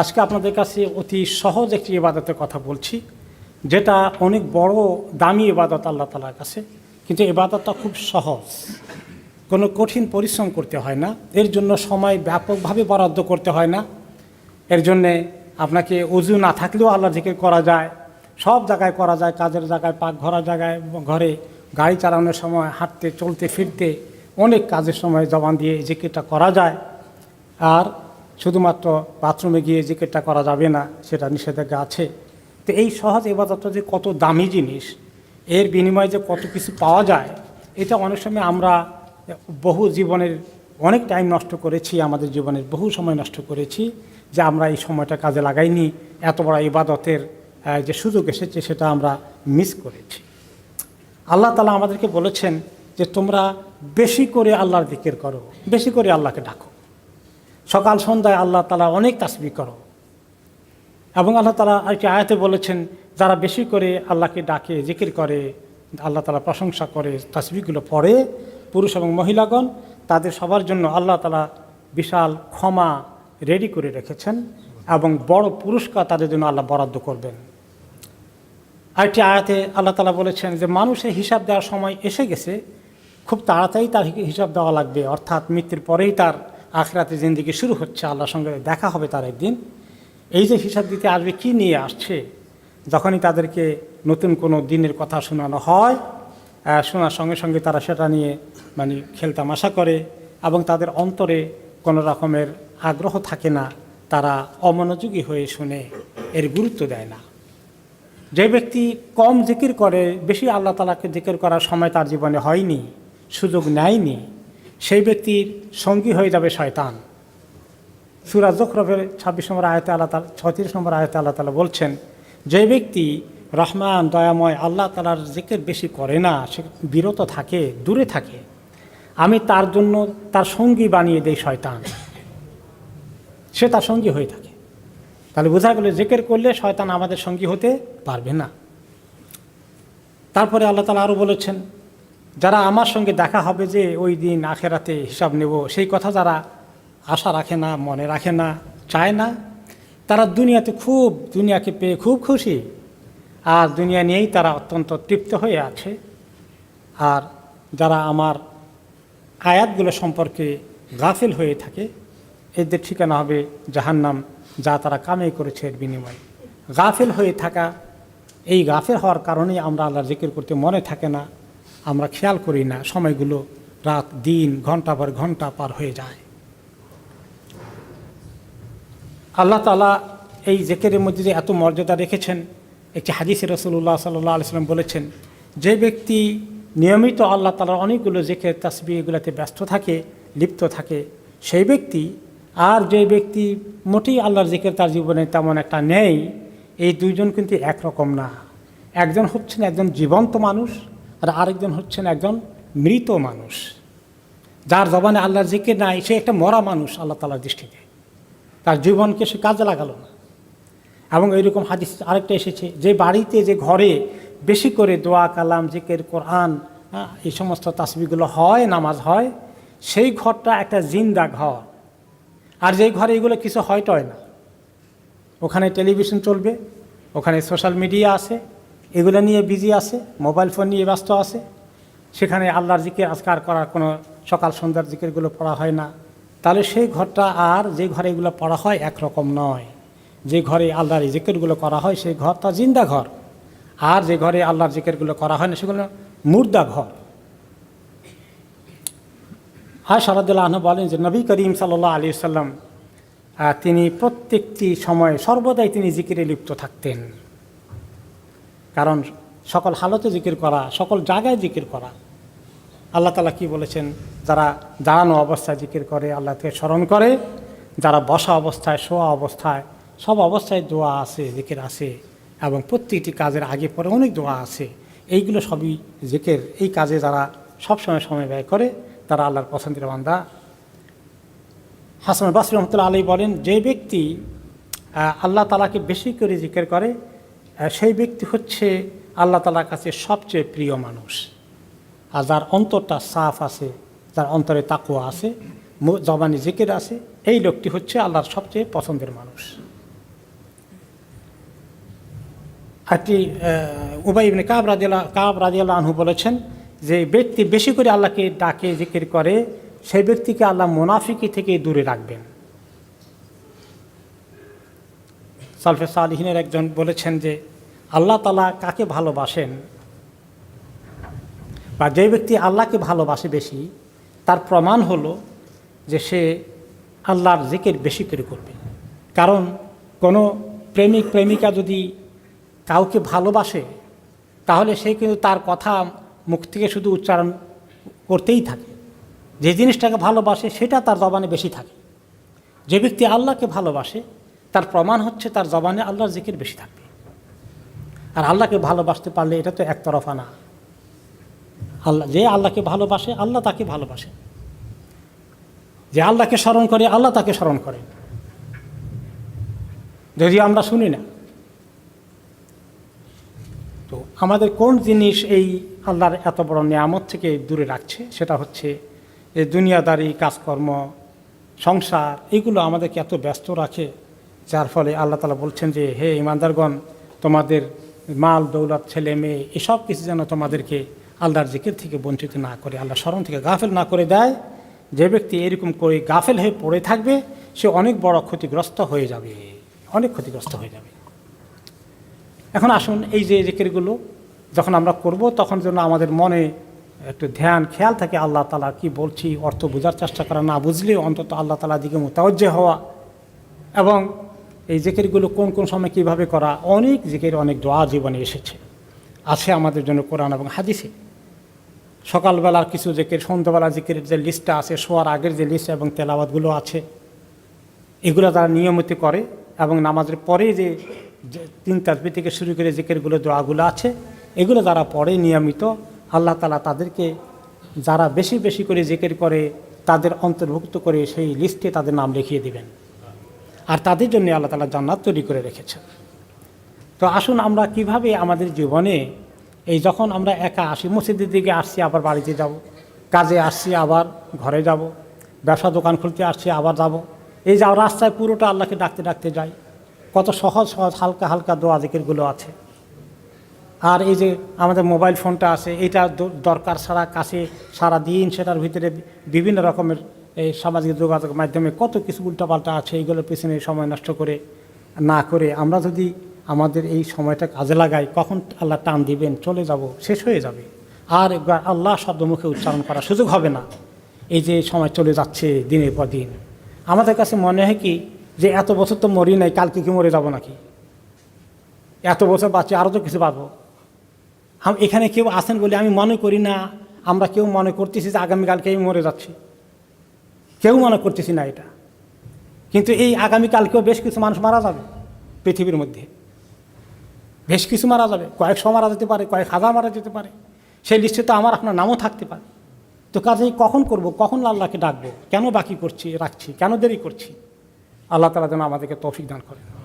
আজকে আপনাদের কাছে অতি সহজ একটি ইবাদতের কথা বলছি, যেটা অনেক বড় দামি ইবাদত আল্লাহ তালার কাছে, কিন্তু ইবাদতটা খুব সহজ। কোনো কঠিন পরিশ্রম করতে হয় না, এর জন্য সময় ব্যাপকভাবে বরাদ্দ করতে হয় না। এর জন্যে আপনাকে উজু না থাকলেও আল্লাহ জিকির করা যায়, সব জায়গায় করা যায়, কাজের জায়গায়, পাক ঘোরার জায়গায়, ঘরে গাড়ি চালানোর সময়, হাঁটতে, চলতে, ফিরতে অনেক কাজের সময় জবান দিয়ে জিকিরটা করা যায়। আর শুধুমাত্র বাথরুমে গিয়ে জিকিরটা করা যাবে না, সেটা নিষেধাজ্ঞা আছে। তো এই সহজ এবাদতটা যে কত দামি জিনিস, এর বিনিময়ে যে কত কিছু পাওয়া যায়, এটা অনেক সময় আমরা বহু জীবনের অনেক টাইম নষ্ট করেছি, আমাদের জীবনের বহু সময় নষ্ট করেছি, যে আমরা এই সময়টা কাজে লাগাইনি, এত বড় ইবাদতের যে সুযোগ এসেছে, সেটা আমরা মিস করেছি। আল্লাহ তালা আমাদেরকে বলেছেন যে তোমরা বেশি করে আল্লাহর দিকের করো, বেশি করে আল্লাহকে ডাকো। সকাল সন্ধ্যায় আল্লাহ তালা অনেক তাসবি করো। এবং আল্লাহ তালা একটি আয়াতে বলেছেন, যারা বেশি করে আল্লাহকে ডাকে, জিকির করে, আল্লাহ তালা প্রশংসা করে তাসবিগুলো পড়ে, পুরুষ এবং মহিলাগণ, তাদের সবার জন্য আল্লাহ তালা বিশাল ক্ষমা রেডি করে রেখেছেন এবং বড় পুরস্কার তাদের জন্য আল্লাহ বরাদ্দ করবেন। আরেকটি আয়াতে আল্লাহ তালা বলেছেন যে, মানুষের হিসাব দেওয়ার সময় এসে গেছে, খুব তাড়াতাড়ি তার হিসাব দেওয়া লাগবে, অর্থাৎ মৃত্যুর পরেই তার আখরাতে জিন্দিগি শুরু হচ্ছে আল্লাহর সঙ্গে, দেখা হবে তার একদিন। এই যে হিসাব দিতে আসবে, কি নিয়ে আসছে? যখনই তাদেরকে নতুন কোনো দিনের কথা শোনানো হয় শোনার সঙ্গে সঙ্গে তারা সেটা নিয়ে মানে খেলতামাশা করে এবং তাদের অন্তরে কোনো রকমের আগ্রহ থাকে না, তারা অমনোযোগী হয়ে শুনে, এর গুরুত্ব দেয় না। যে ব্যক্তি কম জিকির করে, বেশি আল্লাহ তালাকে জিকির করার সময় তার জীবনে হয়নি, সুযোগ নেয়নি সেই ব্যক্তির সঙ্গী হয়ে যাবে শয়তান। সুরাজ জখরফের ছাব্বিশ নম্বর আয়তে আল্লাহ তালা ছত্রিশ নম্বর আয়তে আল্লাহ তালা বলছেন, যে ব্যক্তি রহমান, দয়াময়, আল্লাহ তালার জিকির বেশি করে না, সে বিরত থাকে, দূরে থাকে। আমি তার জন্য তার সঙ্গী বানিয়ে দেই শয়তান। সে তার সঙ্গী হয়ে থাকে। তাহলে বোঝা গেল জেকের করলে শয়তান আমাদের সঙ্গী হতে পারবে না। তারপরে আল্লাহ তালা আরও বলেছেন যারা আমার সঙ্গে দেখা হবে যে ওই দিন আখেরাতে হিসাব নেব, সেই কথা যারা আশা রাখে না, মনে রাখে না, চায় না, তারা দুনিয়াতে খুব, দুনিয়াকে পেয়ে খুব খুশি। আর দুনিয়া নিয়েই তারা অত্যন্ত তৃপ্ত হয়ে আছে। আর যারা আমার আয়াতগুলো সম্পর্কে গাফিল হয়ে থাকে, এদের ঠিকানা হবে জাহান্নাম, যা তারা কামাই করেছে এর বিনিময়ে। গাফিল হয়ে থাকা, এই গাফিল হওয়ার কারণেই আমরা আল্লাহর জিকির করতে মনে থাকে না। আমরা খেয়াল করি না, সময়গুলো রাত, দিন, ঘণ্টা পর ঘণ্টা পার হয়ে যায়। আল্লাহ তালা এই জেকেরের মধ্যে যে এত মর্যাদা রেখেছেন। একটি হাদিসে রসুল্লাহ সাল্লাহ আলিয়াল্লাম বলেছেন, যে ব্যক্তি নিয়মিত আল্লাহ তালার অনেকগুলো জেকের তাসবি ব্যস্ত থাকে, লিপ্ত থাকে, সেই ব্যক্তি আর যে ব্যক্তি মোটেই আল্লাহর জিকের তার জীবনে তেমন একটা নেই, এই দুইজন কিন্তু একরকম না। একজন হচ্ছেন একজন জীবন্ত মানুষ আর আরেকজন হচ্ছেন একজন মৃত মানুষ, যার জবানে আল্লাহর জিকির নাই, সে একটা মরা মানুষ আল্লাহ তালার দৃষ্টিতে। তার জীবনকে সে কাজে লাগালো না। এবং এইরকম হাদিস আরেকটা এসেছে, যে বাড়িতে, যে ঘরে বেশি করে দোয়া, কালাম, জিকের, কোরআন এই সমস্ত তাসবিগুলো হয়, নামাজ হয়, সেই ঘরটা একটা জিন্দা ঘর। আর যেই ঘরে এগুলো কিছু হয় টয় না। ওখানে টেলিভিশন চলবে, ওখানে সোশ্যাল মিডিয়া আছে এগুলো নিয়ে বিজি আছে মোবাইল ফোন নিয়ে ব্যস্ত আছে। সেখানে আল্লাহর জিকির আজকার করার কোনো সকাল সন্ধ্যার জিকিরগুলো পড়া হয় না। তাহলে সেই ঘরটা আর যে ঘরে এগুলো পড়া হয় একরকম নয়। যে ঘরে আল্লাহর জিকিরগুলো করা হয় সেই ঘরটা জিন্দা ঘর। আর যে ঘরে আল্লাহর জিকিরগুলো করা হয় না সেগুলো মুর্দা ঘর। আর সারাদুল্লাহ আহ বলেন যে নবী করিম সাল্লাহ আলী সাল্লাম তিনি প্রত্যেকটি সময়ে সর্বদাই তিনি জিকিরে লিপ্ত থাকতেন। কারণ সকল হালতে জিকির করা, সকল জায়গায় জিকির করা। আল্লাহ তালা কি বলেছেন? যারা দাঁড়ানো অবস্থায় জিকির করে আল্লাহকে স্মরণ করে। যারা বসা অবস্থায়, শোয়া অবস্থায়, সব অবস্থায় দোয়া আছে, জিকির আছে। এবং প্রত্যেকটি কাজের আগে পরে অনেক দোয়া আছে। এইগুলো সবই জিকের। এই কাজে যারা সবসময় সময় ব্যয় করে, তারা আল্লাহর পছন্দের বান্দা। হাসান বাসরি রহমতুল্লাহ আলী বলেন, যে ব্যক্তি আল্লাহ তালাকে বেশি করে জিকের করে সেই ব্যক্তি হচ্ছে আল্লাহ তালার কাছে সবচেয়ে প্রিয় মানুষ। আর যার অন্তরটা সাফ আছে, যার অন্তরে তাকুয়া আছে জবানি জিকির আছে, এই লোকটি হচ্ছে আল্লাহর সবচেয়ে পছন্দের মানুষ। একটি উবাই ইবনে কাব রাজিয়াল কাব রাজিয়াল আনহু বলেছেন যে ব্যক্তি বেশি করে আল্লাহকে ডাকে, জিকির করে, সেই ব্যক্তিকে আল্লাহ মোনাফিকি থেকে দূরে রাখবেন। সালফে সালিহিনের একজন বলেছেন যে আল্লাহ তালা কাকে ভালোবাসেন? বা যে ব্যক্তি আল্লাহকে ভালোবাসে বেশি, তার প্রমাণ হলো যে সে আল্লাহর জিকের বেশি করে করবে। কারণ কোনো প্রেমিক, প্রেমিকা যদি কাউকে ভালোবাসে, তাহলে সে কিন্তু তার কথা মুখ থেকে শুধু উচ্চারণ করতেই থাকে। যে জিনিসটাকে ভালোবাসে, সেটা তার জবানে বেশি থাকে। যে ব্যক্তি আল্লাহকে ভালোবাসে তার প্রমাণ হচ্ছে তার জবানে আল্লাহর জিকির বেশি থাকবে। আর আল্লাহকে ভালোবাসতে পারলে এটা তো একতরফা না। আল্লাহ, যে আল্লাহকে ভালোবাসে, আল্লাহ তাকে ভালোবাসে। যে আল্লাহকে স্মরণ করে, আল্লাহ তাকে স্মরণ করে। যদি আমরা শুনি না। তো আমাদের কোন জিনিস এই আল্লাহর এত বড় নিয়ামত থেকে দূরে রাখছে? সেটা হচ্ছে এই দুনিয়াদারি, কাজকর্ম, সংসার, এগুলো আমাদেরকে এত ব্যস্ত রাখে। যার ফলে আল্লাহ তালা বলছেন যে, হে ইমানদারগণ, তোমাদের মাল, দৌলত, ছেলে, মেয়ে, এসব কিছু যেন তোমাদেরকে আল্লাহর জিকির থেকে বঞ্চিত না করে, আল্লাহ স্মরণ থেকে গাফেল না করে দেয়। যে ব্যক্তি এরকম করে গাফেল হয়ে পড়ে থাকবে, সে অনেক বড় ক্ষতিগ্রস্ত হয়ে যাবে, অনেক ক্ষতিগ্রস্ত হয়ে যাবে। এখন আসুন এই যে জিকিরগুলো যখন আমরা করব, তখন যেন আমাদের মনে একটু ধ্যান, খেয়াল থাকে, আল্লাহ তালা কি বলছি, অর্থ বোঝার চেষ্টা করা না বুঝলেও অন্তত আল্লাহ তালার দিকে মোতাবজ্জে হওয়া এবং এই জিকিরগুলো কোন কোন সময় কীভাবে করা? অনেক জিকির, অনেক দোয়া জীবনে এসেছে। আছে আমাদের জন্য কোরআন এবং হাদিসে। সকালবেলার কিছু জিকির সন্ধ্যাবেলা জিকিরের যে লিস্টটা আছে, শোয়ার আগের যে লিস্ট এবং তেলাবাদগুলো আছে, এগুলো তারা নিয়মিত করে এবং নামাজের পরে যে তিন তাসবি থেকে শুরু করে জিকেরগুলো, দোয়াগুলো আছে, এগুলো যারা পড়ে নিয়মিত, আল্লাহ তালা তাদেরকে যারা বেশি বেশি করে জিকির করে, তাদের অন্তর্ভুক্ত করে সেই লিস্টে তাদের নাম লিখিয়ে দিবেন। আর তাদের জন্য আল্লাহ তালা জান্নাত তৈরি করে রেখেছেন। তো আসুন আমরা কীভাবে আমাদের জীবনে এই যখন আমরা একা আসি, মসজিদের দিকে আসছি, আবার বাড়িতে যাব, কাজে আসছি, আবার ঘরে যাব, ব্যবসা দোকান খুলতে আসছি, আবার যাব, এই যা রাস্তায় পুরোটা আল্লাহকে ডাকতে ডাকতে যাই, কত সহজ সহজ হালকা হালকা দোয়া জিকিরগুলো আছে। আর এই যে আমাদের মোবাইল ফোনটা আছে, এটা দরকার সারা কাছে সারা দিন সেটার ভিতরে বিভিন্ন রকমের এই সামাজিক যোগাযোগ মাধ্যমে কত কিছু উল্টাপাল্টা আছে, এইগুলোর পেছনে সময় নষ্ট করে না করে আমরা যদি আমাদের এই সময়টা কাজে লাগাই, কখন আল্লাহ টান দিবেন, চলে যাব, শেষ হয়ে যাবে। আর একবার আল্লাহ শব্দ মুখে উচ্চারণ করার সুযোগ হবে না। এই যে সময় চলে যাচ্ছে দিনের পর দিন। আমাদের কাছে মনে হয় কি যে এত বছর তো মরি নাই, কালকে কি মরে যাব নাকি? এত বছর বাঁচি আরও তো কিছু বাঁচবো এখানে কেউ আছেন বলে আমি মনে করি না। আমরা কেউ মনে করতেছি যে আগামীকালকে আমি মরে যাচ্ছি। কেউ মনে করতেছি না এটা। কিন্তু এই আগামীকালকেও বেশ কিছু মানুষ মারা যাবে পৃথিবীর মধ্যে। বেশ কিছু মারা যাবে কয়েকশো মারা যেতে পারে, কয়েক হাজার মারা যেতে পারে। সেই লিস্টে তো আমার আপনার নামও থাকতে পারে। তো কাজেই কখন করব, কখন আল্লাহকে ডাকবো, কেন বাকি করছি, রাখছি, কেন দেরি করছি? আল্লাহ তালা যেন আমাদেরকে তৌফিক দান করেন।